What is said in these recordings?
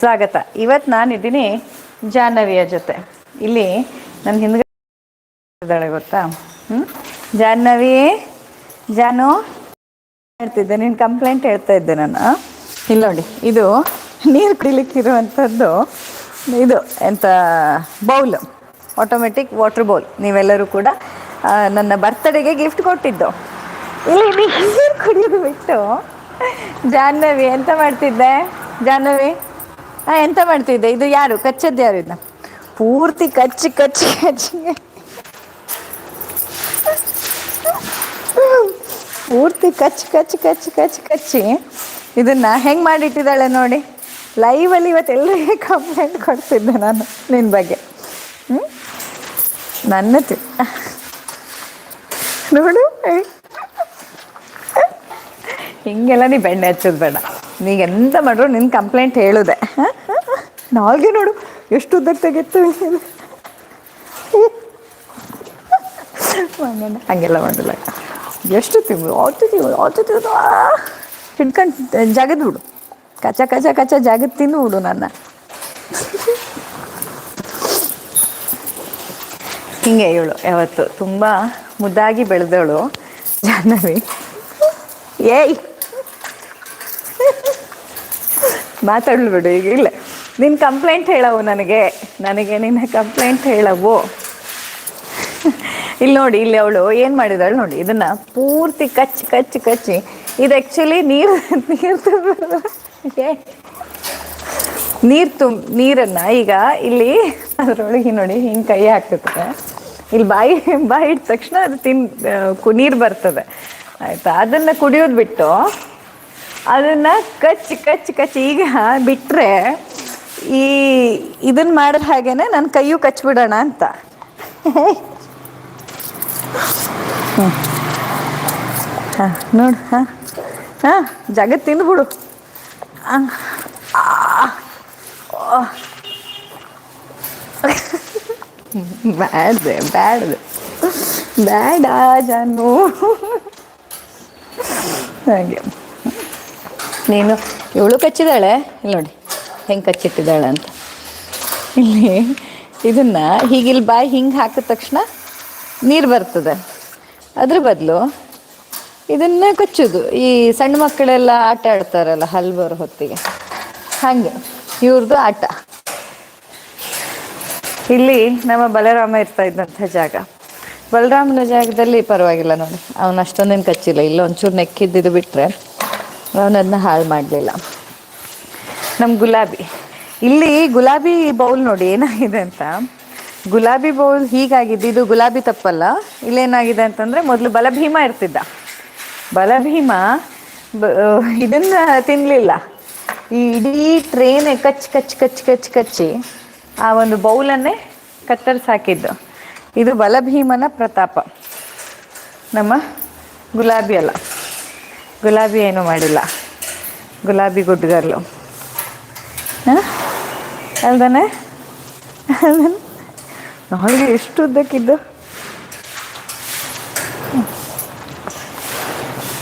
ಸ್ವಾಗತ. ಇವತ್ತು ನಾನಿದ್ದೀನಿ ಜಾಹ್ನವಿಯ ಜೊತೆ. ಇಲ್ಲಿ ನನ್ನ ಹಿಂದ್ಗಡೆ ಇದ್ದಾಳೆ ಗೊತ್ತಾ? ಹ್ಞೂ ಜಾಹ್ನವಿ ಜಾನು? ಹೇಳ್ತಿದ್ದೆ, ನೀನು ಕಂಪ್ಲೇಂಟ್ ಹೇಳ್ತಾ ಇದ್ದೆ ನಾನು ಇಲ್ಲಿ ನೋಡಿ, ಇದು ನೀರು ಕುಡಿಲಿಕ್ಕಿರುವಂಥದ್ದು, ಇದು ಎಂತ, ಬೌಲ್ ಆಟೋಮೆಟಿಕ್ ವಾಟರ್ ಬೌಲ್ ನೀವೆಲ್ಲರೂ ಕೂಡ ನನ್ನ ಬರ್ತ್ಡೇಗೆ ಗಿಫ್ಟ್ ಕೊಟ್ಟಿದ್ದು. ಇಲ್ಲಿ ನೀರು ಕುಡಿಯೋದು ಬಿಟ್ಟು ಜಾಹ್ನವಿ, ಎಂತ ಮಾಡ್ತಿದ್ದೆ? ಜಾಹ್ನವಿ? ಎಂತ ಮಾಡ್ತಿದ್ದೆ? ಇದು ಯಾರು? ಕಚ್ಚದ್ದು ಯಾರು ಇದನ್ನ ಪೂರ್ತಿ ಕಚ್ಚಿ ಕಚ್ಚಿ ಕಚ್ಚಿ. ಪೂರ್ತಿ ಕಚ್ಚಿ ಕಚ್ಚಿ ಕಚ್ಚಿ ಕಚ್ಚಿ ಕಚ್ಚಿ. ಇದನ್ನ ಹೆಂಗ್ ಮಾಡಿಟ್ಟಿದ್ದಾಳೆ ನೋಡಿ. ಲೈವ್ ಅಲ್ಲಿ ಇವತ್ತು ಎಲ್ಲರಿಗೆ ಕಂಪ್ಲೇಂಟ್ ಕೊಡ್ತಿದ್ದೆ ನಾನು ನಿನ್ನ ಬಗ್ಗೆ. ಹ್ಞೂ ನನ್ನ ತಿ ನೋಡು. ಹಿಂಗೆಲ್ಲ ನೀ ಬೆಣ್ಣೆ ಹಚ್ಚೋದು ಬೇಡ. ನೀಗ ಎಂತ ಮಾಡ್ರು ನಿನ್ನ ಕಂಪ್ಲೇಂಟ್ ಹೇಳುದೆ. ನಾಲ್ಗೆ ನೋಡು, ಎಷ್ಟು ಉದ್ದಕ್ಕೆ ತೆಗಿತ್ತು ಹಂಗೆಲ್ಲ ಮಾಡಿಲ್ಲ. ಎಷ್ಟು ತಿಂಗಳು ಆತು ತಿಂಗಳು ಆತು ತಿಂಗಳು ಹಿಡ್ಕೊಂಡು ಜಗದ್ ಬಿಡು ಕಚ ಕಚ ಕಚ, ಜಗದ್ ತಿಂದು ಬಿಡು ನನ್ನ. ಹಿಂಗೆ ಇವಳು, ಯಾವತ್ತು. ತುಂಬ ಮುದ್ದಾಗಿ ಬೆಳೆದವಳು ಜಾಹ್ನವಿ. ಏಯ್! ಮಾತಾಡ್ಲು ಬಿಡು, ಈಗ ಇಲ್ಲ. ನಿನ್ನ ಕಂಪ್ಲೇಂಟ್ ಹೇಳವು ನನಗೆ. ನನಗೆ ನಿನ್ನ ಕಂಪ್ಲೇಂಟ್ ಹೇಳವು. ಇಲ್ಲಿ ನೋಡಿ, ಇಲ್ಲಿ ಅವಳು ಏನು ಮಾಡಿದಾಳು ನೋಡಿ, ಇದನ್ನು ಪೂರ್ತಿ ಕಚ್ಚಿ ಕಚ್ಚಿ ಕಚ್ಚಿ. ಇದು ಆ್ಯಕ್ಚುಲಿ ನೀರು ನೀರು ನೀರು ತುಂಬ ನೀರನ್ನು ಈಗ ಇಲ್ಲಿ ಅದರೊಳಗೆ ನೋಡಿ, ಹಿಂಗೆ ಕೈ ಹಾಕಿದ್ರೆ ಇಲ್ಲಿ ಬಾಯಿ ಬಾಯಿ ಇಟ್ಟ ತಕ್ಷಣ ಅದು ತಿನ್ ನೀರು ಬರ್ತದೆ. ಆಯಿತಾ? ಅದನ್ನು ಕುಡಿಯೋದು ಬಿಟ್ಟು ಅದನ್ನು ಕಚ್ಚಿ ಕಚ್ಚಿ ಕಚ್ಚಿ ಈಗ ಬಿಟ್ಟರೆ ಈ ಇದನ್ನು ಮಾಡಿದ ಹಾಗೇನೆ ನನ್ನ ಕೈಯು ಕಚ್ಬಿಡೋಣ ಅಂತ. ನೋಡು, ಹಾಂ ಹಾಂ ಜಗತ್ತು ಹಾಂ ಬ್ಯಾಡ್ದೆ ಬ್ಯಾಡ್ದೆ. ಬೇಡ ಜಾನು. ಹಾಗೆ. ನೀನು ಇವಳು ಕಚ್ಚಿದಾಳೆ? ಇಲ್ಲಿ ನೋಡಿ, ಹೆಂಗೆ ಕಚ್ಚಿಟ್ಟಿದ್ದಾಳೆ ಅಂತ. ಇಲ್ಲಿ ಇದನ್ನು ಹೀಗಿಲ್ಲಿ ಬಾಯಿ ಹಿಂಗೆ ಹಾಕಿದ ತಕ್ಷಣ ನೀರು ಬರ್ತದೆ. ಅದ್ರ ಬದಲು ಇದನ್ನ ಕಚ್ಚೋದು. ಈ ಸಣ್ಣ ಮಕ್ಕಳೆಲ್ಲ ಆಟ ಆಡ್ತಾರಲ್ಲ ಹಲ್ ಬರೋ ಹೊತ್ತಿಗೆ. ಹಾಗೆ ಇವ್ರದ್ದು ಆಟ. ಇಲ್ಲಿ ನಮ್ಮ ಬಲರಾಮ ಇರ್ತಾ ಇದ್ದಂಥ ಜಾಗ. ಬಲರಾಮನ ಜಾಗದಲ್ಲಿ ಪರವಾಗಿಲ್ಲ ನೋಡಿ. ಅವನು ಅಷ್ಟೊಂದೇನು ಕಚ್ಚಿಲ್ಲ ಇಲ್ಲ ಒಂಚೂರು ನೆಕ್ಕಿದ್ದಿದ್ದು ಬಿಟ್ಟರೆ ಅದನ್ನ ಹಾಳು ಮಾಡಲಿಲ್ಲ. ನಮ್ಮ ಗುಲಾಬಿ. ಇಲ್ಲಿ ಗುಲಾಬಿ ಬೌಲ್ ನೋಡಿ ಏನಾಗಿದೆ ಅಂತ. ಗುಲಾಬಿ ಬೌಲ್ ಹೀಗಾಗಿದೆ. ಇದು ಗುಲಾಬಿ ತಪ್ಪಲ್ಲ. ಇಲ್ಲೇನಾಗಿದೆ ಅಂತಂದರೆ ಮೊದಲು ಬಲಭೀಮ ಇರ್ತಿದ್ದ. ಬಲಭೀಮ ಇದನ್ನ ತಿನ್ನಲಿಲ್ಲ ಈ ಇಡೀ ಟ್ರೇನೆ ಕಚ್ ಕಚ್ ಕಚ್ ಕಚ್, ಕಚ್ಚಿ ಆ ಒಂದು ಬೌಲನ್ನೇ ಕತ್ತರಿಸಿ ಹಾಕಿದ್ದು. ಇದು ಬಲಭೀಮನ ಪ್ರತಾಪ. ನಮ್ಮ ಗುಲಾಬಿ ಅಲ್ಲ. ಗುಲಾಬಿ ಏನು ಮಾಡಿಲ್ಲ. ಗುಲಾಬಿ ಗುಡ್ಗರ್ಲು ಹಾಂ? ಅಲ್ದಾನೆ? ನೋಡಿ ಎಷ್ಟು ಉದ್ದಕ್ಕಿದ್ದು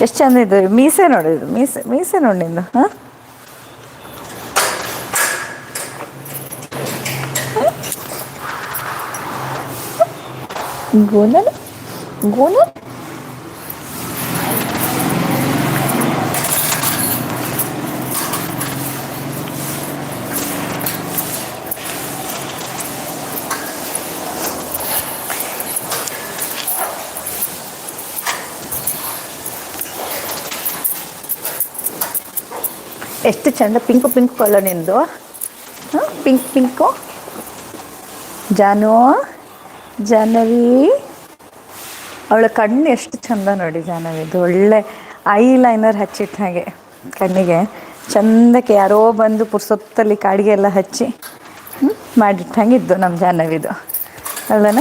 ಎಷ್ಟು ಚಂದ ಇದ್ದು. ಮೀಸೆ ನೋಡಿದ್ದು ಮೀಸೆ ಮೀಸೆ ನೋಡಿ ನಿಂದು. ಹಾಂ? ಗೋನಲ್? ಗೋನಲ್? ಎಷ್ಟು ಚಂದ ಪಿಂಕು ಪಿಂಕ್ ಕಲರ್ ನಿಂದು? Pink pink. ಜಾನು ಜಾನವಿ ಅವಳ ಕಣ್ಣು ಎಷ್ಟು ಚಂದ ನೋಡಿ ಜಾಹ್ನವಿದು ಒಳ್ಳೆ ಐ ಲೈನರ್ ಹಚ್ಚಿಟ್ಟ ಹಾಗೆ ಕಣ್ಣಿಗೆ. ಚಂದಕ್ಕೆ ಯಾರೋ ಬಂದು ಪುರ್ಸೊತ್ತಲ್ಲಿ ಕಾಡಿಗೆ ಎಲ್ಲ ಹಚ್ಚಿ ಮಾಡಿಟ್ಟ ಹಾಗಿದ್ದು ಇದ್ದು ನಮ್ಮ ಜಾಹ್ನವಿದು ಅಲ್ಲನ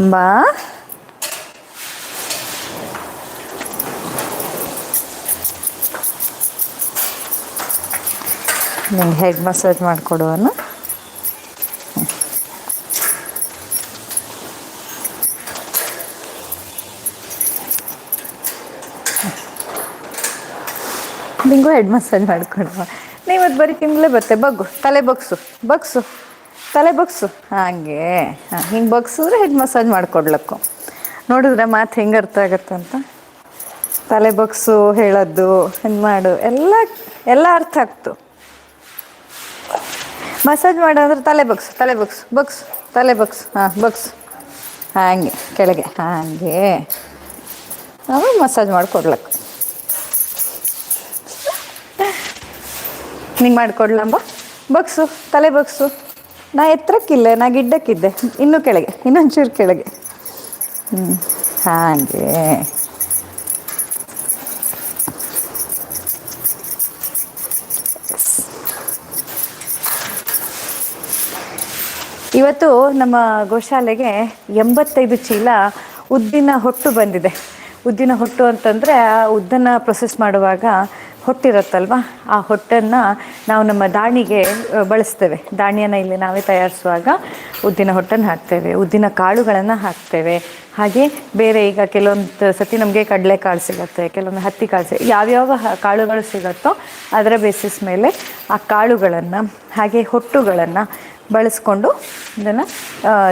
ಅಂಬಾ. ನಿಂಗೆ ಹೆಡ್ ಮಸಾಜ್ ಮಾಡಿಕೊಡುವನು? ನಿಂಗೂ ಹೆಡ್ ಮಸಾಜ್ ಮಾಡಿಕೊಡುವ. ನೀವು ಅದು ಬರೀ ತಿಂಗಳೇ ಬರುತ್ತೆ ಬಗ್ಗು, ತಲೆ ಬಗ್ಸು ಬಗ್ಸು, ತಲೆ ಬಗ್ಸು. ಹಾಗೆ, ಹಾಂ, ಹಿಂಗೆ ಬಗ್ಸಿದ್ರೆ ಹೆಡ್ ಮಸಾಜ್ ಮಾಡಿಕೊಡ್ಲಕ್ಕು. ನೋಡಿದ್ರೆ ಮಾತು ಹೆಂಗೆ ಅರ್ಥ ಆಗುತ್ತೆ ಅಂತ. ತಲೆ ಬಗ್ಸು ಹೇಳೋದು ಹೆಂಗೆ ಮಾಡು, ಎಲ್ಲ ಎಲ್ಲ ಅರ್ಥ ಆಗ್ತು. ಮಸಾಜ್ ಮಾಡೋದ್ರೆ ತಲೆ ಬಗ್ಸು ತಲೆ ಬಗ್ಸು ಬಗ್ಸು ತಲೆ ಬಗ್ಸು ಹಾಂ ಬಗ್ಸು ಹಾಗೆ, ಕೆಳಗೆ, ಹಾಗೆ. ನಾವು ಮಸಾಜ್ ಮಾಡಿಕೊಡ್ಲಕ್ಕ. ನಿಂಗೆ ಮಾಡಿಕೊಡ್ಲಂಬ? ಬಗ್ಸು ತಲೆ ಬಗ್ಸು ನಾ ಎತ್ತರಕ್ಕಿಲ್ಲ, ನಾ ಗಿಡ್ಡಕ್ಕಿದ್ದೆ. ಇನ್ನೂ ಕೆಳಗೆ, ಇನ್ನೊಂಚೂರು ಕೆಳಗೆ. ಹ್ಞೂ ಹಾಗೆ. ಇವತ್ತು ನಮ್ಮ ಗೋಶಾಲೆಗೆ ಎಂಬತ್ತೈದು ಚೀಲ ಉದ್ದಿನ ಹೊಟ್ಟು ಬಂದಿದೆ. ಉದ್ದಿನ ಹೊಟ್ಟು ಅಂತಂದರೆ ಆ ಉದ್ದನ್ನು ಪ್ರೊಸೆಸ್ ಮಾಡುವಾಗ ಹೊಟ್ಟಿರುತ್ತಲ್ವ? ಆ ಹೊಟ್ಟನ್ನು ನಾವು ನಮ್ಮ ದಾಣಿಗೆ ಬಳಸ್ತೇವೆ. ದಾಣಿಯನ್ನು ಇಲ್ಲಿ ನಾವೇ ತಯಾರಿಸುವಾಗ ಉದ್ದಿನ ಹೊಟ್ಟನ್ನು ಹಾಕ್ತೇವೆ. ಉದ್ದಿನ ಕಾಳುಗಳನ್ನು ಹಾಕ್ತೇವೆ. ಹಾಗೆ ಬೇರೆ ಈಗ ಕೆಲವೊಂದು ಸತಿ ನಮಗೆ ಕಡಲೆಕಾಳು ಸಿಗುತ್ತೆ, ಕೆಲವೊಂದು ಹತ್ತಿ ಕಾಳು ಸಿಗುತ್ತೆ. ಯಾವ್ಯಾವ ಕಾಳುಗಳು ಸಿಗುತ್ತೋ ಅದರ ಬೇಸಿಸ್ ಮೇಲೆ ಆ ಕಾಳುಗಳನ್ನು, ಹಾಗೆ ಹೊಟ್ಟುಗಳನ್ನು ಬಳಸ್ಕೊಂಡು ಇದನ್ನು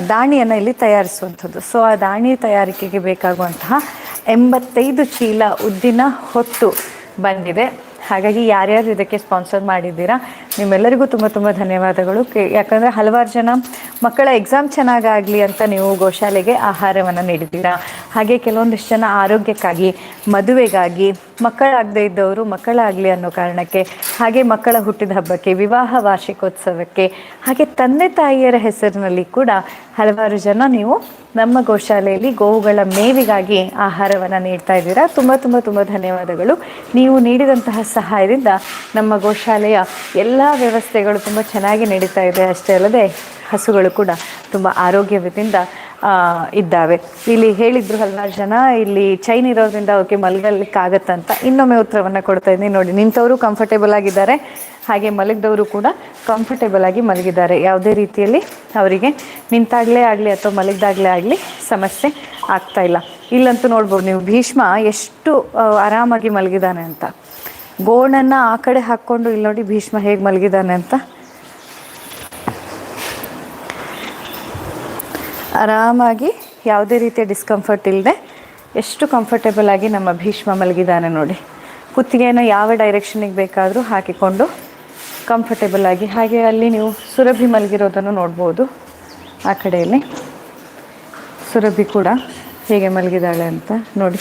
ದಾಣಿಯನ್ನು ಇಲ್ಲಿ ತಯಾರಿಸುವಂಥದ್ದು. ಸೊ ಆ ದಾಣಿ ತಯಾರಿಕೆಗೆ ಬೇಕಾಗುವಂತಹ ಎಂಬತ್ತೈದು ಚೀಲ ಉದ್ದಿನ ಹೊತ್ತು ಬಂದಿದೆ. ಹಾಗಾಗಿ ಯಾರ್ಯಾರು ಇದಕ್ಕೆ ಸ್ಪಾನ್ಸರ್ ಮಾಡಿದ್ದೀರಾ, ನಿಮ್ಮೆಲ್ಲರಿಗೂ ತುಂಬ ತುಂಬ ಧನ್ಯವಾದಗಳು. ಯಾಕಂದರೆ ಹಲವಾರು ಜನ ಮಕ್ಕಳ ಎಕ್ಸಾಮ್ ಚೆನ್ನಾಗಾಗಲಿ ಅಂತ ನೀವು ಗೋಶಾಲೆಗೆ ಆಹಾರವನ್ನು ನೀಡಿದ್ದೀರಾ. ಹಾಗೆ ಕೆಲವೊಂದಿಷ್ಟು ಜನ ಆರೋಗ್ಯಕ್ಕಾಗಿ, ಮದುವೆಗಾಗಿ, ಮಕ್ಕಳಾಗದೇ ಇದ್ದವರು ಮಕ್ಕಳಾಗಲಿ ಅನ್ನೋ ಕಾರಣಕ್ಕೆ, ಹಾಗೆ ಮಕ್ಕಳ ಹುಟ್ಟಿದ ಹಬ್ಬಕ್ಕೆ, ವಿವಾಹ ವಾರ್ಷಿಕೋತ್ಸವಕ್ಕೆ, ಹಾಗೆ ತಂದೆ ತಾಯಿಯರ ಹೆಸರಿನಲ್ಲಿ ಕೂಡ ಹಲವಾರು ಜನ ನೀವು ನಮ್ಮ ಗೋಶಾಲೆಯಲ್ಲಿ ಗೋವುಗಳ ಮೇವಿಗಾಗಿ ಆಹಾರವನ್ನು ನೀಡ್ತಾ ಇದ್ದೀರಾ. ತುಂಬ ತುಂಬ ತುಂಬ ಧನ್ಯವಾದಗಳು. ನೀವು ನೀಡಿದಂತಹ ಸಹಾಯದಿಂದ ನಮ್ಮ ಗೋಶಾಲೆಯ ಎಲ್ಲ ವ್ಯವಸ್ಥೆಗಳು ತುಂಬ ಚೆನ್ನಾಗಿ ನಡೀತಾ ಇದೆ. ಅಷ್ಟೇ ಅಲ್ಲದೆ ಹಸುಗಳು ಕೂಡ ತುಂಬ ಆರೋಗ್ಯದಿಂದ ಇದ್ದಾವೆ. ಇಲ್ಲಿ ಹೇಳಿದ್ರು ಹಲವಾರು ಜನ, ಇಲ್ಲಿ ಚೈನ್ ಇರೋದ್ರಿಂದ ಅವಕ್ಕೆ ಮಲಗಲಿಕ್ಕಾಗತ್ತಂತ ಇನ್ನೊಮ್ಮೆ ಉತ್ತರವನ್ನು ಕೊಡ್ತಾ ಇದ್ದೀನಿ. ನೋಡಿ, ನಿಂತವರು ಕಂಫರ್ಟೇಬಲ್ ಆಗಿದ್ದಾರೆ. ಹಾಗೆ ಮಲಗಿದವರು ಕೂಡ ಕಂಫರ್ಟೇಬಲ್ ಆಗಿ ಮಲಗಿದ್ದಾರೆ. ಯಾವುದೇ ರೀತಿಯಲ್ಲಿ ಅವರಿಗೆ ನಿಂತಾಗಲೇ ಆಗಲಿ ಅಥವಾ ಮಲಗಿದಾಗಲೇ ಆಗಲಿ ಸಮಸ್ಯೆ ಆಗ್ತಾ ಇಲ್ಲ. ಇಲ್ಲಂತೂ ನೋಡ್ಬೋದು, ನೀವು ಭೀಷ್ಮ ಎಷ್ಟು ಆರಾಮಾಗಿ ಮಲಗಿದ್ದಾನೆ ಅಂತ. ಗೋಣನ್ನು ಆ ಕಡೆ ಹಾಕ್ಕೊಂಡು ಇಲ್ಲಿ ನೋಡಿ ಭೀಷ್ಮ ಹೇಗೆ ಮಲಗಿದ್ದಾನೆ ಅಂತ. ಆರಾಮಾಗಿ ಯಾವುದೇ ರೀತಿಯ ಡಿಸ್ಕಂಫರ್ಟ್ ಇಲ್ಲದೆ ಎಷ್ಟು ಕಂಫರ್ಟೇಬಲ್ ಆಗಿ ನಮ್ಮ ಭೀಷ್ಮ ಮಲಗಿದ್ದಾನೆ ನೋಡಿ. ಕುತ್ತಿಗೆಯನ್ನು ಯಾವ ಡೈರೆಕ್ಷನಿಗೆ ಬೇಕಾದರೂ ಹಾಕಿಕೊಂಡು ಕಂಫರ್ಟೇಬಲ್ ಆಗಿ, ಹಾಗೆ ಅಲ್ಲಿ ನೀವು ಸುರಭಿ ಮಲಗಿರೋದನ್ನು ನೋಡ್ಬೋದು ಆ ಕಡೆಯಲ್ಲಿ. ಸುರಭಿ ಕೂಡ ಹೇಗೆ ಮಲಗಿದ್ದಾಳೆ ಅಂತ ನೋಡಿ.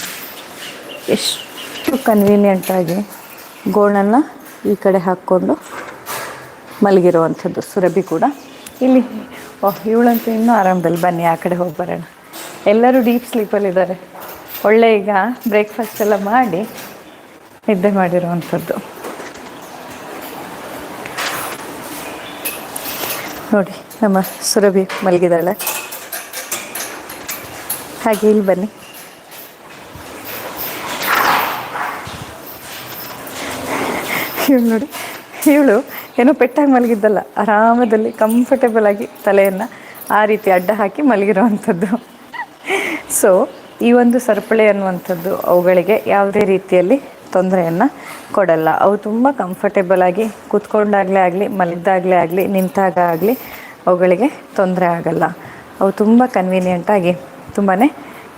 ಎಷ್ಟು ಕನ್ವೀನಿಯಂಟಾಗಿ ಗೋಣನ್ನು ಈ ಕಡೆ ಹಾಕ್ಕೊಂಡು ಮಲಗಿರುವಂಥದ್ದು, ಸುರಭಿ ಕೂಡ. ಇಲ್ಲಿ ಓಹ್ ಇವಳಂತೂ ಇನ್ನೂ ಆರಾಮದಲ್ಲಿ ಬನ್ನಿ, ಆ ಕಡೆ ಹೋಗಿ ಬರೋಣ. ಎಲ್ಲರೂ ಡೀಪ್ ಸ್ಲೀಪಲ್ಲಿದ್ದಾರೆ. ಒಳ್ಳೆ ಈಗ ಬ್ರೇಕ್ಫಾಸ್ಟ್ ಎಲ್ಲ ಮಾಡಿ ನಿದ್ದೆ ಮಾಡಿರುವಂಥದ್ದು. ನೋಡಿ, ನಮ್ಮ ಸುರಭಿ ಮಲಗಿದಾಳೆ ಹಾಗೆ ಇಲ್ಲಿ ಬನ್ನಿ. ಇವಳು ನೋಡಿ. ಇವಳು ಏನೋ ಪೆಟ್ಟಾಗಿ ಮಲಗಿದ್ದಲ್ಲ. ಆರಾಮದಲ್ಲಿ ಕಂಫರ್ಟೇಬಲ್ ಆಗಿ ತಲೆಯನ್ನು ಆ ರೀತಿ ಅಡ್ಡ ಹಾಕಿ ಮಲಗಿರುವಂಥದ್ದು. ಸೊ ಈ ಒಂದು ಸರಪಳಿ ಅನ್ನುವಂಥದ್ದು ಅವುಗಳಿಗೆ ಯಾವುದೇ ರೀತಿಯಲ್ಲಿ ತೊಂದರೆಯನ್ನು ಕೊಡಲ್ಲ. ಅವು ತುಂಬ ಕಂಫರ್ಟೇಬಲ್ ಆಗಿ ಕೂತ್ಕೊಂಡಾಗಲೇ ಆಗಲಿ, ಮಲಗಿದಾಗಲೇ ಆಗಲಿ, ನಿಂತಾಗ ಆಗಲಿ ಅವುಗಳಿಗೆ ತೊಂದರೆ ಆಗಲ್ಲ. ಅವು ತುಂಬ ಕನ್ವೀನಿಯೆಂಟಾಗಿ ತುಂಬಾ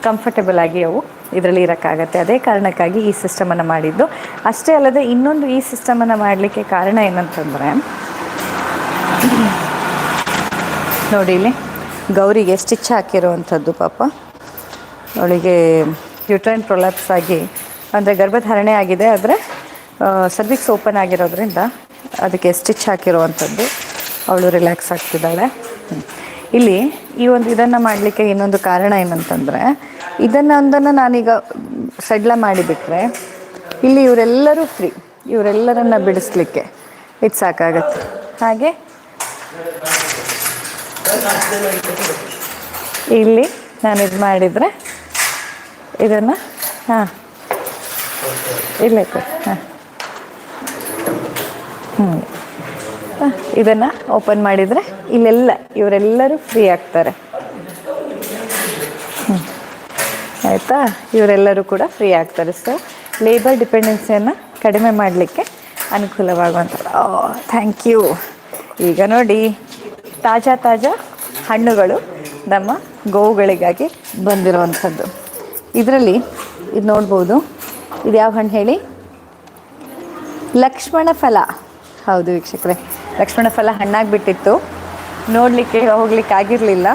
ಕಂಫರ್ಟೇಬಲ್ ಆಗಿ ಅವು ಇದರಲ್ಲಿ ಇರೋಕ್ಕಾಗತ್ತೆ. ಅದೇ ಕಾರಣಕ್ಕಾಗಿ ಈ ಸಿಸ್ಟಮನ್ನು ಮಾಡಿದ್ದು. ಅಷ್ಟೇ ಅಲ್ಲದೆ ಇನ್ನೊಂದು ಈ ಸಿಸ್ಟಮನ್ನು ಮಾಡಲಿಕ್ಕೆ ಕಾರಣ ಏನಂತಂದರೆ, ನೋಡಿ ಇಲ್ಲಿ ಗೌರಿಗೆ ಸ್ಟಿಚ್ ಹಾಕಿರುವಂಥದ್ದು ಪಾಪ. ಅವಳಿಗೆ ಯುಟ್ರೈನ್ ಪ್ರೊಲಾಪ್ಸ್ ಆಗಿ, ಅಂದರೆ ಗರ್ಭಧಾರಣೆ ಆಗಿದೆ, ಆದರೆ ಸರ್ವಿಕ್ಸ್ ಓಪನ್ ಆಗಿರೋದ್ರಿಂದ ಅದಕ್ಕೆ ಸ್ಟಿಚ್ ಹಾಕಿರುವಂಥದ್ದು. ಅವಳು ರಿಲ್ಯಾಕ್ಸ್ ಆಗ್ತಿದ್ದಾಳೆ. ಇಲ್ಲಿ ಈ ಒಂದು ಇದನ್ನು ಮಾಡಲಿಕ್ಕೆ ಇನ್ನೊಂದು ಕಾರಣ ಏನಂತಂದರೆ, ಇದನ್ನು ಒಂದನ್ನು ನಾನೀಗ ಸಡ್ಲ ಮಾಡಿಬಿಟ್ರೆ, ಇಲ್ಲಿ ಇವರೆಲ್ಲರೂ ಫ್ರೀ ಇವರೆಲ್ಲರನ್ನ ಬಿಡಿಸ್ಲಿಕ್ಕೆ ಇದು ಸಾಕಾಗತ್ತೆ. ಹಾಗೆ ಇಲ್ಲಿ ನಾನು ಇದು ಮಾಡಿದರೆ ಇದನ್ನು, ಹಾಂ. ಇಲ್ಲ ಹಾಂ. ಹ್ಞೂ ಇದನ್ನು ಓಪನ್ ಮಾಡಿದರೆ ಇಲ್ಲೆಲ್ಲ ಇವರೆಲ್ಲರೂ ಫ್ರೀ ಆಗ್ತಾರೆ. ಆಯಿತಾ? ಇವರೆಲ್ಲರೂ ಕೂಡ ಫ್ರೀ ಆಗ್ತಾರೆ. ಸೊ ಲೇಬರ್ ಡಿಪೆಂಡೆನ್ಸಿಯನ್ನು ಕಡಿಮೆ ಮಾಡಲಿಕ್ಕೆ ಅನುಕೂಲವಾಗುವಂಥ ಥ್ಯಾಂಕ್ ಯು ಈಗ ನೋಡಿ, ತಾಜಾ ತಾಜಾ ಹಣ್ಣುಗಳು ನಮ್ಮ ಗೋವುಗಳಿಗಾಗಿ ಬಂದಿರುವಂಥದ್ದು. ಇದರಲ್ಲಿ ಇದು ನೋಡ್ಬೋದು. ಇದು ಯಾವ ಹಣ್ಣು ಹೇಳಿ? ಲಕ್ಷ್ಮಣ ಫಲ. ಹೌದು ವೀಕ್ಷಕರೇ. ಲಕ್ಷ್ಮಣ ಫಲ ಹಣ್ಣಾಗಿಬಿಟ್ಟಿತ್ತು. ನೋಡಲಿಕ್ಕೆ ಹೋಗ್ಲಿಕ್ಕೆ ಆಗಿರಲಿಲ್ಲ.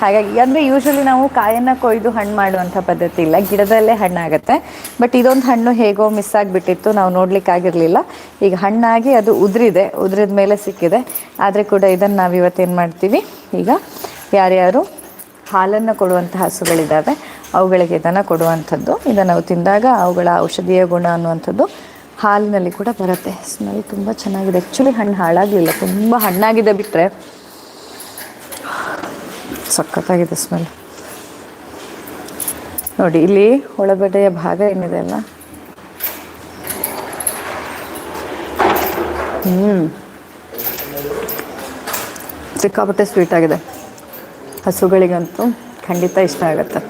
ಹಾಗಾಗಿ, ಅಂದರೆ ಯೂಶ್ವಲಿ ನಾವು ಕಾಯನ್ನು ಕೊಯ್ದು ಹಣ್ಣು ಮಾಡುವಂಥ ಪದ್ಧತಿ ಇಲ್ಲ. ಗಿಡದಲ್ಲೇ ಹಣ್ಣಾಗತ್ತೆ. ಬಟ್ ಇದೊಂದು ಹಣ್ಣು ಹೇಗೋ ಮಿಸ್ ಆಗಿಬಿಟ್ಟಿತ್ತು. ನಾವು ನೋಡಲಿಕ್ಕಾಗಿರಲಿಲ್ಲ ಈಗ ಹಣ್ಣಾಗಿ ಅದು ಉದುರಿದೆ. ಉದುರಿದ ಮೇಲೆ ಸಿಕ್ಕಿದೆ. ಆದರೆ ಕೂಡ ಇದನ್ನು ನಾವು ಇವತ್ತೇನು ಮಾಡ್ತೀವಿ? ಈಗ ಯಾರ್ಯಾರು ಹಾಲನ್ನು ಕೊಡುವಂಥ ಹಸುಗಳಿದ್ದಾವೆ ಅವುಗಳಿಗೆ ಇದನ್ನು ಕೊಡುವಂಥದ್ದು. ಇದನ್ನು ನಾವು ತಿಂದಾಗ ಅವುಗಳ ಔಷಧೀಯ ಗುಣ ಅನ್ನುವಂಥದ್ದು ಹಾಲಿನಲ್ಲಿ ಕೂಡ ಬರುತ್ತೆ. ಸ್ಮೆಲ್ ತುಂಬ ಚೆನ್ನಾಗಿದೆ. ಆ್ಯಕ್ಚುಲಿ ಹಣ್ಣು ಹಾಳಾಗಲಿಲ್ಲ. ತುಂಬ ಹಣ್ಣಾಗಿದೆ ಬಿಟ್ಟರೆ ಸಖತ್ತಾಗಿದೆ ಸ್ಮೆಲ್ ನೋಡಿ, ಇಲ್ಲಿ ಒಳಗಡೆಯ ಭಾಗ ಏನಿದೆ ಅಲ್ಲ? ಹ್ಞೂ ಸಿಕ್ಕಾಪಟ್ಟೆ ಸ್ವೀಟ್ ಆಗಿದೆ. ಹಸುಗಳಿಗಂತೂ ಖಂಡಿತ ಇಷ್ಟ ಆಗುತ್ತೆ.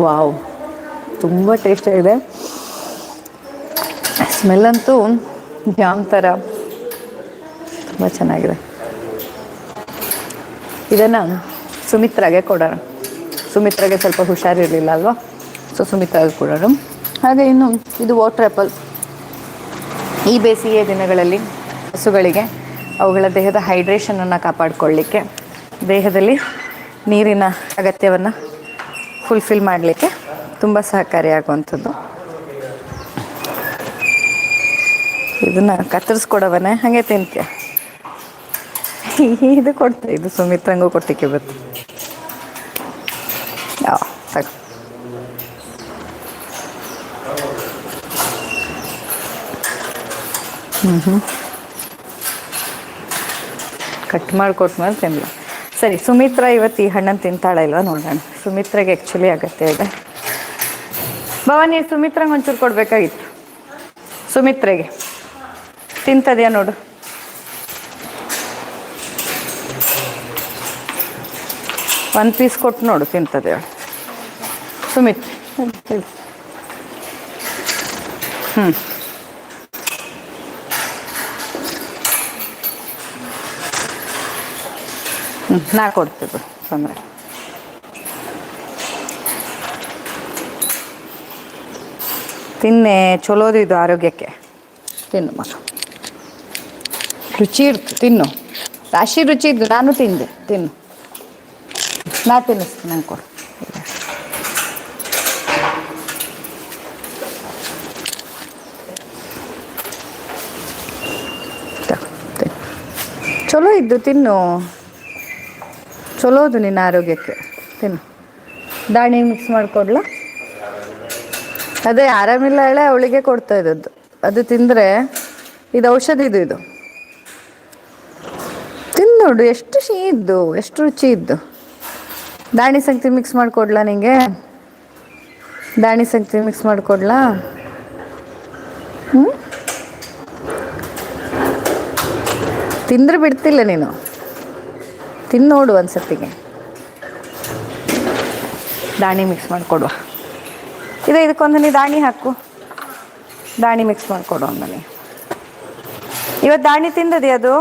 ವಾವ್. ತುಂಬ ಟೇಸ್ಟಾಗಿದೆ ಸ್ಮೆಲ್ ಅಂತೂ ಜಾಮ್ ಥರ ತುಂಬ ಚೆನ್ನಾಗಿದೆ. ಇದನ್ನು ಸುಮಿತ್ರಾಗೆ ಕೊಡೋಣ. ಸುಮಿತ್ರಾಗೆ ಸ್ವಲ್ಪ ಹುಷಾರಿರಲಿಲ್ಲ ಅಲ್ವಾ? ಸೊ ಸುಮಿತ್ರಾಗೆ ಕೊಡೋಣ. ಹಾಗೆ ಇನ್ನು ಇದು ವಾಟರ್ ಆ್ಯಪಲ್ ಈ ಬೇಸಿಗೆ ದಿನಗಳಲ್ಲಿ ಹಸುಗಳಿಗೆ ಅವುಗಳ ದೇಹದ ಹೈಡ್ರೇಷನನ್ನು ಕಾಪಾಡಿಕೊಳ್ಳಿಕ್ಕೆ ದೇಹದಲ್ಲಿ ನೀರಿನ ಅಗತ್ಯವನ್ನು ಫುಲ್ಫಿಲ್ ಮಾಡಲಿಕ್ಕೆ ತುಂಬ ಸಹಕಾರಿಯಾಗುವಂಥದ್ದು ಇದನ್ನು ಕತ್ತರಿಸ್ಕೊಡವನೇ ಹಾಗೆ ತಿಂತೀಯ? ಇದು ಕೊಡ್ತೆ, ಇದು ಸುಮಿತ್ರಂಗೂ ಕೊಟ್ಟಿಕ್ಕೆ ಬತ್ತು ಯಾವ ಕಟ್ ಮಾಡಿಕೊಟ್ಮೇಲೆ ತಿನ್ಲ. ಸರಿ, ಸುಮಿತ್ರಾ ಇವತ್ತು ಈ ಹಣ್ಣನ್ನು ತಿಂತಾಳ ಇಲ್ವಾ ನೋಡೋಣ ಸುಮಿತ್ರಗೆ ಆ್ಯಕ್ಚುಲಿ ಅಗತ್ಯ ಇದೆ. ಭವಾನಿ, ಸುಮಿತ್ರಂಗೆ ಒಂಚೂರು ಕೊಡಬೇಕಾಗಿತ್ತು. ಸುಮಿತ್ರೆಗೆ. ತಿಂತದೆಯಾ ನೋಡು. ಒಂದು ಪೀಸ್ ಕೊಟ್ಟು ನೋಡು ತಿಂತದೆ ಅವಳು. ಸುಮಿತ್ ಹ್ಞೂ ನಾ ಕೊಡ್ತೀವಿ ತೊಂದರೆ ತಿನ್ನೆ ಚಲೋದು ಇದು ಆರೋಗ್ಯಕ್ಕೆ ತಿನ್ನು ಮಗ ರುಚಿ ಇರ್ತು ತಿನ್ನು ರಾಶಿ ರುಚಿ ಇದ್ದು ನಾನು ತಿಂದೆ ತಿನ್ನು ನಾ ತಿನ್ನಿಸ್ತೀನಿ ನಂಗೆ ಕೊಡು ತಗೋ, ತಿನ್ನು. ಚಲೋ ಇದ್ದು ತಿನ್ನು ಚಲೋದು ನಿನ್ನ ಆರೋಗ್ಯಕ್ಕೆ. ತಿನ್ನು. ದಾಣಿ ಮಿಕ್ಸ್ ಮಾಡಿಕೊಡ್ಲ? ಅದೇ ಆರಾಮಿಲ್ಲ ಹೇಳೆ ಅವಳಿಗೆ ಕೊಡ್ತಾ ಇದ್ದದ್ದು. ಅದು ತಿಂದರೆ ಇದು ಔಷಧಿ ಇದು. ತಿಂದು ನೋಡು, ಎಷ್ಟು ಶೀ ಇದ್ದು, ಎಷ್ಟು ರುಚಿ ಇದ್ದು. ದಾಣಿ ಸಂಗತಿ ಮಿಕ್ಸ್ ಮಾಡಿಕೊಡ್ಲಾ ನಿಂಗೆ? ದಾಣಿ ಸಂಗತಿ ಮಿಕ್ಸ್ ಮಾಡಿಕೊಡ್ಲಾ? ಹ್ಞೂ ತಿಂದ್ರೆ ಬಿಡ್ತಿಲ್ಲ ನೀನು. ತಿಂದು ನೋಡು ಒಂದ್ಸತಿಗೆ ದಾಣಿ ಮಿಕ್ಸ್ ಮಾಡಿಕೊಡುವ. ಇದು ಇದಕ್ಕೊಂದು ನೀ ದಾಣಿ ಹಾಕು. ದಾಣಿ ಮಿಕ್ಸ್ ಮಾಡಿಕೊಡು ಒಂದನೇ ಇವತ್ತು ದಾಣಿ ತಿಂದದಿ ಅದು?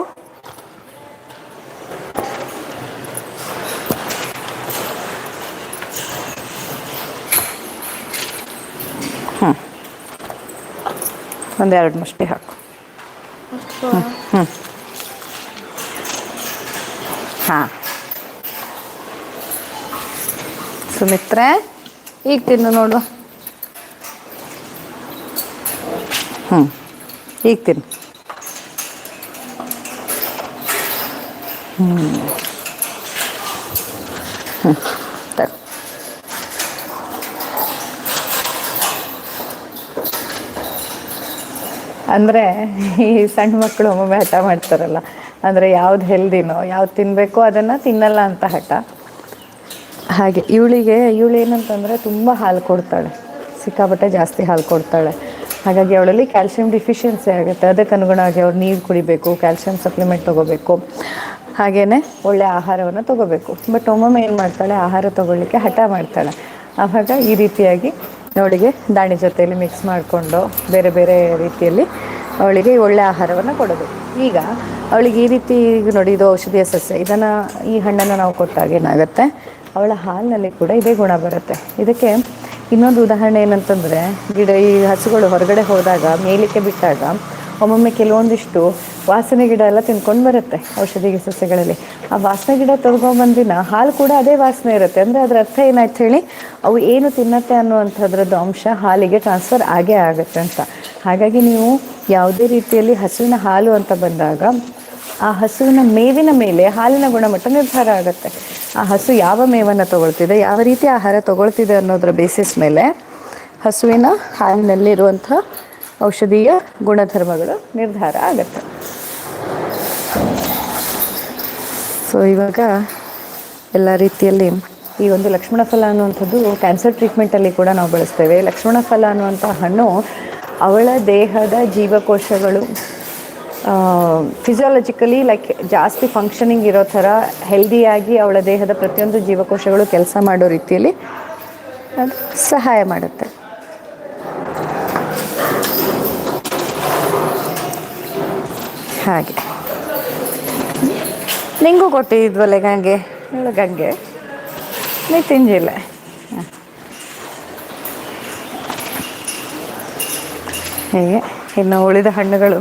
ಹ್ಞೂ ಒಂದೆರಡು ಮುಷ್ಟಿ ಹಾಕು. ಹಾಂ ಸುಮಿತ್ರೆ, ಈಗ ತಿನ್ನು ನೋಡು. ಹ್ಞೂ ಈಗ ತಿನ್ನು. ಹ್ಞೂ ಹ್ಞೂ ಅಂದರೆ ಈ ಸಣ್ಣ ಮಕ್ಕಳು ಒಮ್ಮೊಮ್ಮೆ ಹಠ ಮಾಡ್ತಾರಲ್ಲ. ಅಂದರೆ ಯಾವ್ದು ಹೆಲ್ದಿನೋ, ಯಾವ್ದು ತಿನ್ನಬೇಕು ಅದನ್ನು ತಿನ್ನಲ್ಲ ಅಂತ ಹಠ. ಹಾಗೆ ಇವಳಿಗೆ, ಇವಳು ಏನಂತಂದರೆ ತುಂಬ ಹಾಲು ಕೊಡ್ತಾಳೆ. ಸಿಕ್ಕಾಪಟ್ಟೆ ಜಾಸ್ತಿ ಹಾಲು ಕೊಡ್ತಾಳೆ. ಹಾಗಾಗಿ ಅವಳಲ್ಲಿ ಕ್ಯಾಲ್ಸಿಯಂ ಡಿಫಿಷಿಯನ್ಸಿ ಆಗುತ್ತೆ. ಅದಕ್ಕೆ ಅನುಗುಣವಾಗಿ ಅವ್ರು ನೀರು ಕುಡಿಬೇಕು, ಕ್ಯಾಲ್ಸಿಯಂ ಸಪ್ಲಿಮೆಂಟ್ ತೊಗೋಬೇಕು. ಹಾಗೆಯೇ ಒಳ್ಳೆ ಆಹಾರವನ್ನು ತಗೋಬೇಕು. ಬಟ್ ಒಮ್ಮೊಮ್ಮೆ ಏನು ಮಾಡ್ತಾಳೆ, ಆಹಾರ ತಗೊಳ್ಳಿಕ್ಕೆ ಹಠ ಮಾಡ್ತಾಳೆ. ಆವಾಗ ಈ ರೀತಿಯಾಗಿ ಅವಳಿಗೆ ದಾಣಿ ಜೊತೆಯಲ್ಲಿ ಮಿಕ್ಸ್ ಮಾಡಿಕೊಂಡು ಬೇರೆ ಬೇರೆ ರೀತಿಯಲ್ಲಿ ಅವಳಿಗೆ ಒಳ್ಳೆ ಆಹಾರವನ್ನು ಕೊಡೋದು. ಈಗ ಅವಳಿಗೆ ಈ ರೀತಿ ಈಗ ನೋಡಿ ಇದು ಔಷಧಿಯ ಸಸ್ಯ, ಇದನ್ನು ಈ ಹಣ್ಣನ್ನು ನಾವು ಕೊಟ್ಟಾಗ ಏನಾಗುತ್ತೆ? ಅವಳ ಹಾಲಿನಲ್ಲಿ ಕೂಡ ಇದೇ ಗುಣ ಬರುತ್ತೆ. ಇದಕ್ಕೆ ಇನ್ನೊಂದು ಉದಾಹರಣೆ ಏನಂತಂದರೆ, ಗಿಡ ಈ ಹಸುಗಳು ಹೊರಗಡೆ ಹೋದಾಗ ಮೇಲಕ್ಕೆ ಬಿಟ್ಟಾಗ ಒಮ್ಮೊಮ್ಮೆ ಕೆಲವೊಂದಿಷ್ಟು ವಾಸನೆ ಗಿಡ ಎಲ್ಲ ತಿನ್ಕೊಂಡು ಬರುತ್ತೆ ಔಷಧಿ ಸಸ್ಯಗಳಲ್ಲಿ. ಆ ವಾಸನೆ ಗಿಡ ತೊಗೊಂಬಂದಿನ ಹಾಲು ಕೂಡ ಅದೇ ವಾಸನೆ ಇರುತ್ತೆ. ಅಂದರೆ ಅದರ ಅರ್ಥ ಏನಾಯ್ತು ಹೇಳಿ, ಅವು ಏನು ತಿನ್ನತ್ತೆ ಅನ್ನುವಂಥದ್ರದ್ದು ಅಂಶ ಹಾಲಿಗೆ ಟ್ರಾನ್ಸ್ಫರ್ ಆಗೇ ಆಗುತ್ತೆ ಅಂತ. ಹಾಗಾಗಿ ನೀವು ಯಾವುದೇ ರೀತಿಯಲ್ಲಿ ಹಸುವಿನ ಹಾಲು ಅಂತ ಬಂದಾಗ ಆ ಹಸುವಿನ ಮೇವಿನ ಮೇಲೆ ಹಾಲಿನ ಗುಣಮಟ್ಟ ನಿರ್ಧಾರ ಆಗುತ್ತೆ. ಆ ಹಸು ಯಾವ ಮೇವನ್ನು ತಗೊಳ್ತಿದೆ, ಯಾವ ರೀತಿ ಆಹಾರ ತಗೊಳ್ತಿದೆ ಅನ್ನೋದರ ಬೇಸಿಸ್ ಮೇಲೆ ಹಸುವಿನ ಹಾಲಿನಲ್ಲಿರುವಂಥ ಔಷಧೀಯ ಗುಣಧರ್ಮಗಳು ನಿರ್ಧಾರ ಆಗುತ್ತೆ. ಸೊ ಇವಾಗ ಎಲ್ಲ ರೀತಿಯಲ್ಲಿ ಈ ಒಂದು ಲಕ್ಷ್ಮಣ ಫಲ ಅನ್ನುವಂಥದ್ದು ಕ್ಯಾನ್ಸರ್ ಟ್ರೀಟ್ಮೆಂಟಲ್ಲಿ ಕೂಡ ನಾವು ಬಳಸ್ತೇವೆ. ಲಕ್ಷ್ಮಣ ಫಲ ಅನ್ನುವಂಥ ಹಣ್ಣು ಅವಳ ದೇಹದ ಜೀವಕೋಶಗಳು ಫಿಸಿಯಾಲಜಿಕಲಿ ಲೈಕ್ ಜಾಸ್ತಿ ಫಂಕ್ಷನಿಂಗ್ ಇರೋ ಥರ ಹೆಲ್ದಿಯಾಗಿ ಅವಳ ದೇಹದ ಪ್ರತಿಯೊಂದು ಜೀವಕೋಶಗಳು ಕೆಲಸ ಮಾಡೋ ರೀತಿಯಲ್ಲಿ ಅದು ಸಹಾಯ ಮಾಡುತ್ತೆ. ಹಾಗೆ. ನಿಂಗೂ ಕೊಟ್ಟಿದ್ವಲ್ಲ ಗಂಗೆ? ಗಂಗೆ. ನೀ ತಿಂಜಿಲ್ಲ ಹೀಗೆ ಇನ್ನು ಉಳಿದ ಹಣ್ಣುಗಳು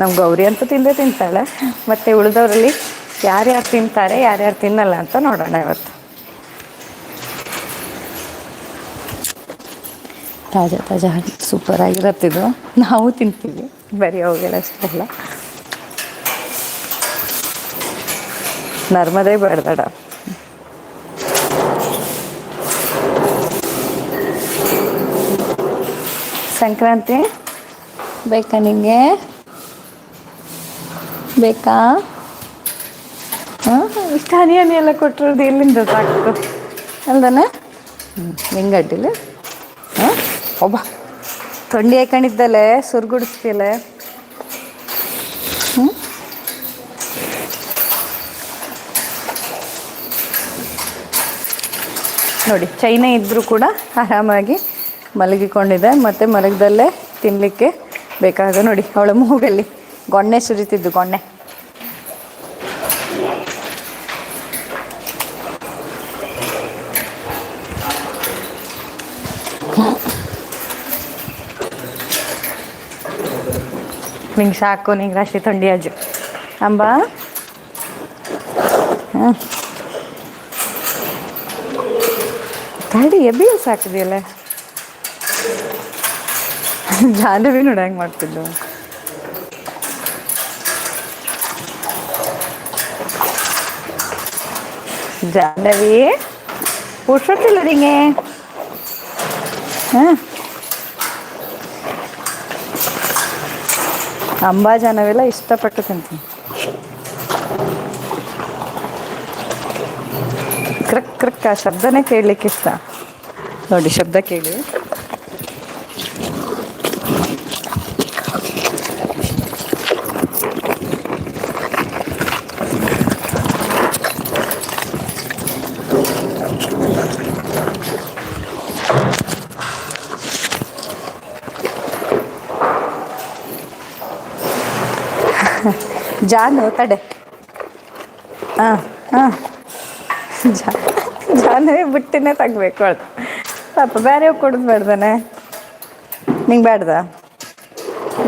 ನಮ್ಮ ಗೌರಿ ಅಂತೂ ತಿಂದೇ ತಿಂತಾಳೆ, ಮತ್ತು ಉಳಿದವರಲ್ಲಿ ಯಾರ್ಯಾರು ತಿಂತಾರೆ, ಯಾರ್ಯಾರು ತಿನ್ನಲ್ಲ ಅಂತ ನೋಡೋಣ ಇವತ್ತು. ತಾಜಾ ತಾಜಾ ಹಣ್ಣು ಸೂಪರ್ ಆಗಿರತ್ತಿದ್ದು ನಾವು ತಿಂತೀವಿ. ಬರೀ ಅವುಗಳಷ್ಟೇ ಅಲ್ಲ. ನರ್ಮದೇ ಬೇಡಬೇಡ. ಸಂಕ್ರಾಂತಿ ಬೇಕಾ ನಿಮಗೆ ಬೇಕಾ? ಹಾಂ ಇಷ್ಟು ಹನಿ ಹನಿ ಎಲ್ಲ ಕೊಟ್ಟಿರೋದು ಎಲ್ಲಿಂದ ಸಾಕು ಅಲ್ದನ? ಹ್ಞೂ ನಿಂಗೆ ಅಡ್ಡಿಲ್ಲ? ಹಾಂ ಒಬ್ಬ. ತೊಂಡಿ ಹಾಕೊಂಡಿದ್ದಲ್ಲೇ ಸುರ್ಗುಡಿಸ್ತಿಲ್ಲ ಹ್ಞೂ ನೋಡಿ ಚೈನ ಇದ್ದರೂ ಕೂಡ ಆರಾಮಾಗಿ ಮಲಗಿಕೊಂಡಿದೆ ಮತ್ತು ಮಲಗದಲ್ಲೇ ತಿನ್ನಲಿಕ್ಕೆ ಬೇಕಾಗ ನೋಡಿ ಅವಳ ಮೂಗಲ್ಲಿ. ಗೊಣ್ಣೆ ಸುರಿತಿದ್ದು, ಗೊಣ್ಣೆ. ನಿಂಗೆ ಸಾಕು, ನಿಂಗೆ ರಾಶಿ ಥಂಡಿ ಅಜ್ಜು. ಅಂಬಾ? ಹಾಂ ಎಬ್ಬಿ ಸಾಕಿದೆಯಲ್ಲ. ಜಾಹ್ನವಿ ನೋಡಿ ಹೆಂಗೆ ಮಾಡ್ತಿದ್ದು ಜಾಹ್ನವಿ ಪುರುಷತ್ತಿಲ್ಲ ನಿಂಗೆ ಹಾಂ ಅಂಬಾ ಜನವೆಲ್ಲ, ಇಷ್ಟಪಟ್ಟು ತಿಂತೀನಿ. ಕ್ರಕ್ ಕ್ರಕ್, ಆ ಶಬ್ದನೇ ಕೇಳಲಿಕ್ಕೆ ಇಷ್ಟ. ನೋಡಿ, ಶಬ್ದ ಕೇಳಿ. ಜಾನು ತಡೆ. ಹಾಂ ಹಾಂ ಜಾ ಜಾನುವೆ ಬಿಟ್ಟಿನೇ ತೆಗ್ಬೇಕು ಅದು ಪಾಪ ಬೇರೆ ಕೊಡೋದು ಬೇಡ್ದಾನೆ? ನಿಂಗೆ ಬೇಡ್ದ?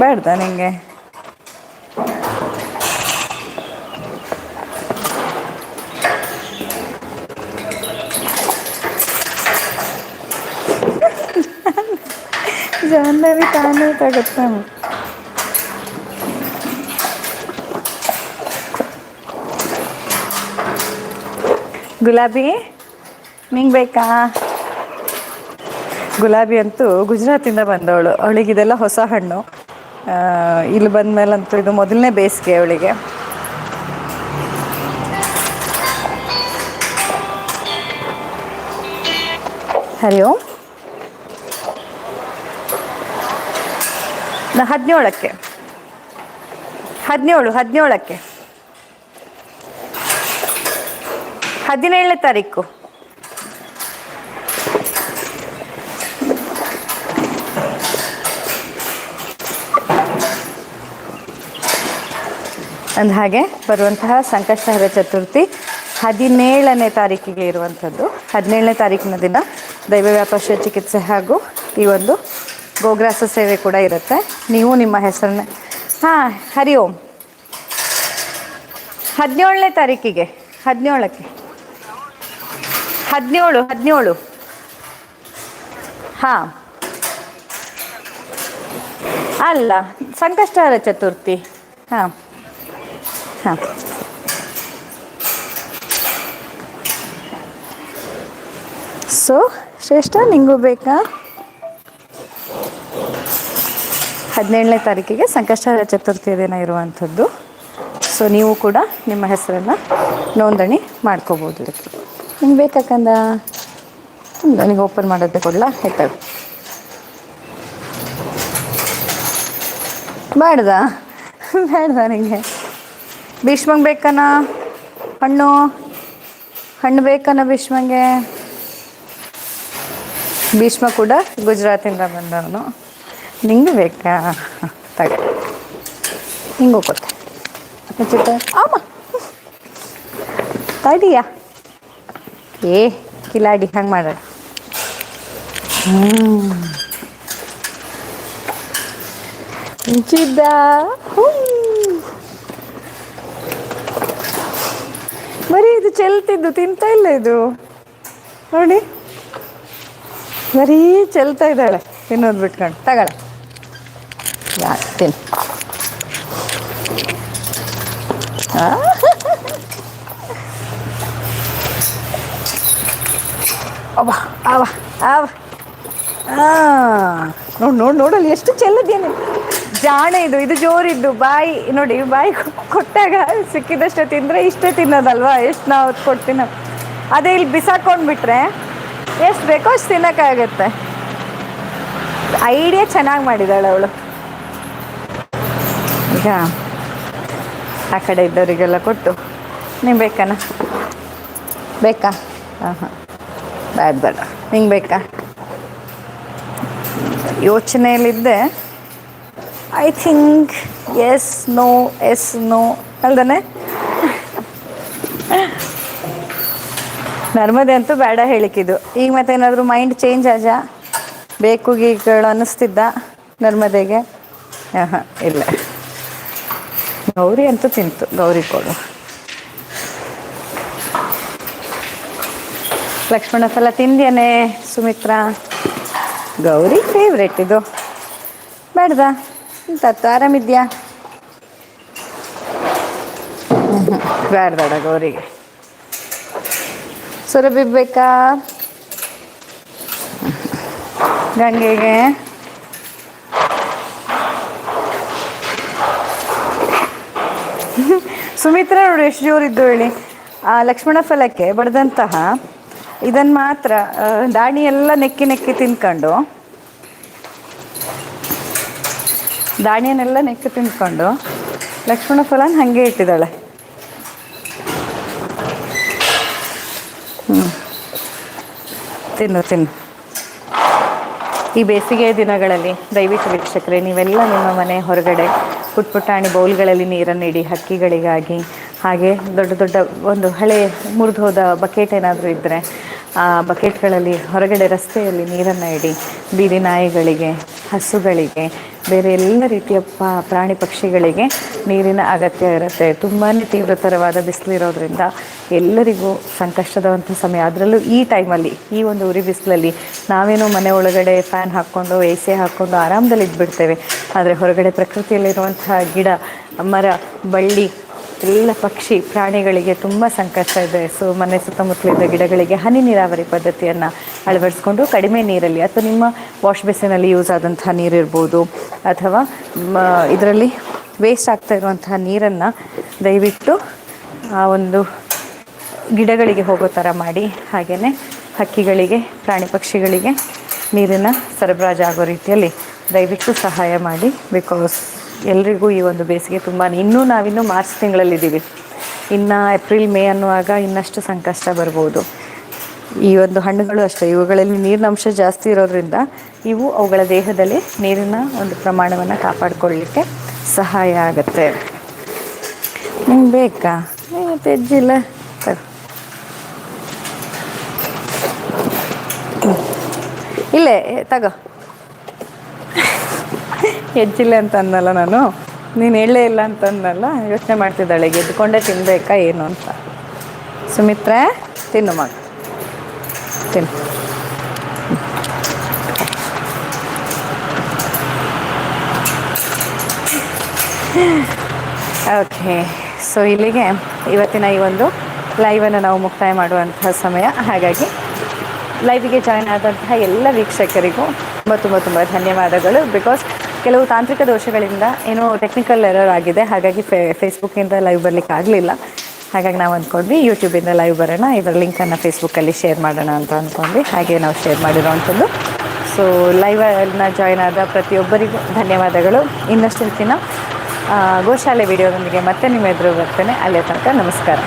ಬೇಡ್ದ ನಿಂಗೆ? ಜಾಹ್ನವಿ ತಾನೇ ತಗತ್ತೆ. ಗುಲಾಬಿ? ನಿಂಗೆ ಬೇಕಾ? ಗುಲಾಬಿ ಅಂತೂ ಗುಜರಾತಿಂದ ಬಂದವಳು. ಅವಳಿಗೆ ಇದೆಲ್ಲ ಹೊಸ ಹಣ್ಣು. ಇಲ್ಲಿ ಬಂದಮೇಲಂತೂ ಇದು ಮೊದಲನೇ ಬೇಸಿಗೆ ಅವಳಿಗೆ. ಹರಿ ಓಂ. ಹದಿನೇಳಕ್ಕೆ. ಹದಿನೇಳು, ಹದಿನೇಳಕ್ಕೆ. ಹದಿನೇಳನೇ ತಾರೀಕು. ಅಂದ ಹಾಗೆ ಬರುವಂತಹ ಸಂಕಷ್ಟಹರ ಚತುರ್ಥಿ ಹದಿನೇಳನೇ ತಾರೀಕಿಗೆ ಇರುವಂಥದ್ದು. ಹದಿನೇಳನೇ ತಾರೀಕಿನ ದಿನ ದೈವ ವ್ಯಾಪಾರ ಚಿಕಿತ್ಸೆ ಹಾಗೂ ಈ ಒಂದು ಗೋಗ್ರಾಸ ಸೇವೆ ಕೂಡ ಇರುತ್ತೆ. ನೀವು ನಿಮ್ಮ ಹೆಸರನ್ನ, ಹಾಂ, ಹರಿ ಓಂ. ಹದಿನೇಳನೇ ತಾರೀಕಿಗೆ, ಹದಿನೇಳಕ್ಕೆ. ಹದಿನೇಳು ಹದಿನೇಳು. ಹಾಂ. ಅಲ್ಲ, ಸಂಕಷ್ಟಹರ ಚತುರ್ಥಿ. ಹಾಂ. ಹಾಂ. ಸೊ, ಶ್ರೇಷ್ಠ, ನಿಂಗೂ ಬೇಕಾ? ಹದಿನೇಳನೇ ತಾರೀಕಿಗೆ ಸಂಕಷ್ಟಹರ ಚತುರ್ಥಿ ದಿನ ಇರುವಂಥದ್ದು. ಸೊ, ನೀವು ಕೂಡ ನಿಮ್ಮ ಹೆಸರನ್ನು ನೋಂದಣಿ ಮಾಡ್ಕೋಬೋದು ಇದಕ್ಕೆ. ನಿಮ್ಗೆ ಬೇಕಾಕಂದ? ನನಗೆ ಓಪನ್ ಮಾಡೋದೇ ಕೊಡಲ? ಆಯ್ತಾ? ಬೇಡ್ದ ಬೇಡ್ದ ನಿಮಗೆ ಭೀಷ್ಮಂಗೆ ಬೇಕನ? ಹಣ್ಣು? ಹಣ್ಣು ಬೇಕನ ಭೀಷ್ಮಂಗೆ? ಭೀಷ್ಮ ಕೂಡ ಗುಜರಾತಿಂದ ಬಂದವನು. ನಿಂಗೆ ಬೇಕಾ? ತಗ. ಹಿಂಗೆ ಹೋಗುತ್ತೆ ಅಮ್ಮ. ಆಮ ತಡಿಯಾ ಏ, ಕಿಲಾಡಿ, ಹಂಗೆ ಮಾಡೋಣ ಹಂಚಿದ್ದ ಬರೀ ಇದು ಚೆಲ್ತಿದ್ದು, ತಿಂತಾ ಇಲ್ಲ ಇದು. ನೋಡಿ. ಬರೀ ಚೆಲ್ತಾ ಇದ್ದಾಳೆ. ತಿನ್ನೋದು ಬಿಟ್ಕೊಂಡು. ತಗೊಳ ಯಾ ತಿನ್ ಆ? ಅವ್ವ ಅವ ಅವ ನೋಡಿ ನೋಡಿ ಎಷ್ಟು ಚೆಲ್ಲದೇನೆ. ಜಾಣೆ ಇದು ಇದು ಜೋರಿದ್ದು, ಬಾಯಿ, ನೋಡಿ, ಬಾಯಿ ಕೊಟ್ಟಾಗ ಸಿಕ್ಕಿದಷ್ಟೇ ತಿಂದರೆ ಇಷ್ಟೇ ತಿನ್ನೋದಲ್ವಾ, ಎಷ್ಟು ನಾವು ಕೊಡ್ತೀನ. ಅದೇ ಇಲ್ಲಿ ಬಿಸಾಕೊಂಡ್ಬಿಟ್ರೆ ಎಷ್ಟು ಬೇಕೋ ಅಷ್ಟು ತಿನ್ನೋಕ್ಕಾಗತ್ತೆ. ಐಡಿಯಾ ಚೆನ್ನಾಗಿ ಮಾಡಿದಾಳೆ ಅವಳು. ಈಗ ಆ ಕಡೆ ಇದ್ದವರಿಗೆಲ್ಲ ಕೊಟ್ಟು ನೀವು ಬೇಕಾನ? ಬೇಕಾ? ಹಾಂ ಹಾಂ ಬೇಡ ಬೇಡ ಹಿಂಗೆ ಬೇಕಾ? ಯೋಚನೆಯಲ್ಲಿದ್ದೆ. I think yes no yes no ಅಲ್ದನೆ? Narmada ಅಂತೂ ಬೇಡ ಹೇಳಿಕ್ಕಿದ್ದು ಈಗ ಮತ್ತೇನಾದರೂ ಮೈಂಡ್ ಚೇಂಜ್ ಆಜ? ಬೇಕು ಗೀಗಳು ಅನ್ನಿಸ್ತಿದ್ದ ನರ್ಮದೆಗೆ? ಹಾಂ ಹಾಂ ಇಲ್ಲ. ಗೌರಿ ಅಂತೂ ತಿಂತು. ಗೌರಿ ಕೊಡು. ಲಕ್ಷ್ಮಣ ಫಲ ತಿಂದ್ಯಾನೆ, ಸುಮಿತ್ರಾ? ಗೌರಿ ಫೇವ್ರೆಟ್ ಇದು. ಬೇಡ್ದ ತತ್ತು ಆರಾಮಿದ್ಯಾ? ಬೇಡ ಗೌರಿಗೆ. ಸುರಭಿ ಗಂಗೆಗೆ? ಸುಮಿತ್ರಾ ನೋಡಿ, ಎಷ್ಟು ಜೋರಿದ್ದು ಹೇಳಿ. ಆ ಲಕ್ಷ್ಮಣ ಫಲಕ್ಕೆ ಬಡ್ದಂತಹ ಇದನ್ನು ಮಾತ್ರ ದಾಣಿ ಎಲ್ಲ ನೆಕ್ಕಿ ನೆಕ್ಕಿ ತಿನ್ಕೊಂಡು. ದಾಣಿಯನ್ನೆಲ್ಲ ನೆಕ್ಕಿ ತಿನ್ಕೊಂಡು. ಲಕ್ಷ್ಮಣ ಫಲನ್ ಹಾಗೆ ಇಟ್ಟಿದ್ದಾಳೆ. ಹ್ಞೂ ತಿನ್ನು ತಿನ್ನು. ಈ ಬೇಸಿಗೆ ದಿನಗಳಲ್ಲಿ, ದಯವಿಟ್ಟು ವೀಕ್ಷಕರೇ, ನೀವೆಲ್ಲ ನಿಮ್ಮ ಮನೆ ಹೊರಗಡೆ ಪುಟ್ ಪುಟಾಣಿ ಬೌಲ್ಗಳಲ್ಲಿ ನೀರನ್ನು ಇಡಿ ಹಕ್ಕಿಗಳಿಗಾಗಿ ಹಾಗೆ ದೊಡ್ಡ ದೊಡ್ಡ ಒಂದು ಹಳೆ ಮುರಿದು ಹೋದ ಬಕೆಟ್ ಏನಾದರೂ ಇದ್ದರೆ ಆ ಬಕೆಟ್ಗಳಲ್ಲಿ ಹೊರಗಡೆ ರಸ್ತೆಯಲ್ಲಿ ನೀರನ್ನು ಇಡಿ, ಬೀದಿ ನಾಯಿಗಳಿಗೆ, ಹಸುಗಳಿಗೆ, ಬೇರೆ ಎಲ್ಲ ರೀತಿಯ ಪ್ರಾಣಿ ಪಕ್ಷಿಗಳಿಗೆ ನೀರಿನ ಅಗತ್ಯ ಇರುತ್ತೆ. ತುಂಬಾ ತೀವ್ರತರವಾದ ಬಿಸಿಲಿರೋದ್ರಿಂದ ಎಲ್ಲರಿಗೂ ಸಂಕಷ್ಟದಂಥ ಸಮಯ. ಅದರಲ್ಲೂ ಈ ಟೈಮಲ್ಲಿ, ಈ ಒಂದು ಉರಿ ಬಿಸಿಲಲ್ಲಿ ನಾವೇನೋ ಮನೆ ಒಳಗಡೆ ಫ್ಯಾನ್ ಹಾಕ್ಕೊಂಡು ಎ ಸಿ ಹಾಕ್ಕೊಂಡು ಆರಾಮದಲ್ಲಿ ಇದ್ಬಿಡ್ತೇವೆ ಆದರೆ ಹೊರಗಡೆ ಪ್ರಕೃತಿಯಲ್ಲಿರುವಂತಹ ಗಿಡ, ಮರ, ಬಳ್ಳಿ ಎಲ್ಲ ಪಕ್ಷಿ ಪ್ರಾಣಿಗಳಿಗೆ ತುಂಬ ಸಂಕಷ್ಟ ಇದೆ. ಸೊ ಮನೆ ಸುತ್ತಮುತ್ತಲಿದ್ದ ಗಿಡಗಳಿಗೆ ಹನಿ ನೀರಾವರಿ ಪದ್ಧತಿಯನ್ನು ಅಳವಡಿಸ್ಕೊಂಡು ಕಡಿಮೆ ನೀರಲ್ಲಿ ಅಥವಾ ನಿಮ್ಮ ವಾಶ್ ಬೇಸಿನಲ್ಲಿ ಯೂಸ್ ಆದಂತಹ ನೀರಿರ್ಬೋದು ಅಥವಾ ಇದರಲ್ಲಿ ವೇಸ್ಟ್ ಆಗ್ತಾ ಇರುವಂತಹ ನೀರನ್ನು ದಯವಿಟ್ಟು, ಆ, ಒಂದು ಗಿಡಗಳಿಗೆ ಹೋಗೋ ಥರ ಮಾಡಿ. ಹಾಗೆಯೇ ಹಕ್ಕಿಗಳಿಗೆ, ಪ್ರಾಣಿ ಪಕ್ಷಿಗಳಿಗೆ ನೀರಿನ ಸರಬರಾಜು ಆಗೋ ರೀತಿಯಲ್ಲಿ ದಯವಿಟ್ಟು ಸಹಾಯ ಮಾಡಿ. ಬಿಕಾಸ್ ಎಲ್ರಿಗೂ ಈ ಒಂದು ಬೇಸಿಗೆ ತುಂಬಾ ಇನ್ನೂ ನಾವಿನ್ನು ಮಾರ್ಚ್ ತಿಂಗಳಲ್ಲಿದ್ದೀವಿ. ಇನ್ನು ಏಪ್ರಿಲ್, ಮೇ ಅನ್ನುವಾಗ ಇನ್ನಷ್ಟು ಸಂಕಷ್ಟ ಬರ್ಬೋದು. ಈ ಒಂದು ಹಣ್ಣುಗಳು ಅಷ್ಟೇ, ಇವುಗಳಲ್ಲಿ ನೀರಿನ ಅಂಶ ಜಾಸ್ತಿ ಇರೋದ್ರಿಂದ ಇವು ಅವುಗಳ ದೇಹದಲ್ಲಿ ನೀರಿನ ಒಂದು ಪ್ರಮಾಣವನ್ನು ಕಾಪಾಡಿಕೊಳ್ಳಲಿಕ್ಕೆ ಸಹಾಯ ಆಗುತ್ತೆ. ಹ್ಞೂ ಬೇಕಾ? ತೆಜ್ಜಿಲ್ಲ. ಇಲ್ಲೇ, ತಗೋ. ಹೆಜ್ಜಿಲ್ಲ ಅಂತ ಅಂದಲ್ಲ ನಾನು. ನೀನು ಹೇಳಲೇ ಇಲ್ಲ ಅಂತಂದಲ್ಲ, ಯೋಚನೆ ಮಾಡ್ತಿದ್ದಾಳೆ, ಗೆದ್ದುಕೊಂಡೇ ತಿನ್ಬೇಕಾ ಏನು ಅಂತ. ಸುಮಿತ್ರೆ, ತಿನ್ನು ಮಗ. ತಿನ್ನು. ಓಕೆ ಸೊ ಇಲ್ಲಿಗೆ ಇವತ್ತಿನ ಈ ಒಂದು ಲೈವನ್ನು ನಾವು ಮುಕ್ತಾಯ ಮಾಡುವಂತಹ ಸಮಯ. ಹಾಗಾಗಿ ಲೈವಿಗೆ ಜಾಯ್ನ್ ಆದಂತಹ ಎಲ್ಲ ವೀಕ್ಷಕರಿಗೂ ತುಂಬ ತುಂಬ ತುಂಬ ಧನ್ಯವಾದಗಳು. ಬಿಕಾಸ್ ಕೆಲವು ತಾಂತ್ರಿಕ ದೋಷಗಳಿಂದ ಏನೋ ಟೆಕ್ನಿಕಲ್ ಎರರ್ ಆಗಿದೆ. ಹಾಗಾಗಿ ಫೇ ಫೇಸ್ಬುಕ್ಕಿಂದ ಲೈವ್ ಬರಲಿಕ್ಕೆ ಆಗಲಿಲ್ಲ. ಹಾಗಾಗಿ ನಾವು ಅಂದ್ಕೊಂಡ್ವಿ ಯೂಟ್ಯೂಬಿಂದ ಲೈವ್ ಬರೋಣ ಇದರ ಲಿಂಕನ್ನು ಫೇಸ್ಬುಕ್ಕಲ್ಲಿ ಶೇರ್ ಮಾಡೋಣ ಅಂತ ಅಂದ್ಕೊಂಡ್ವಿ. ಹಾಗೆ ನಾವು ಶೇರ್ ಮಾಡಿರೋವಂಥದ್ದು ಸೊ ಲೈವನ್ನ ಜಾಯ್ನ್ ಆದ ಪ್ರತಿಯೊಬ್ಬರಿಗೂ ಧನ್ಯವಾದಗಳು. ಇನ್ನಷ್ಟು ಆ, ಗೋಶಾಲೆ ವಿಡಿಯೋದೊಂದಿಗೆ ಮತ್ತೆ ನಿಮ್ಮ ಎದುರು ಬರ್ತೇನೆ. ಅಲ್ಲಿಯ ತನಕ ನಮಸ್ಕಾರ.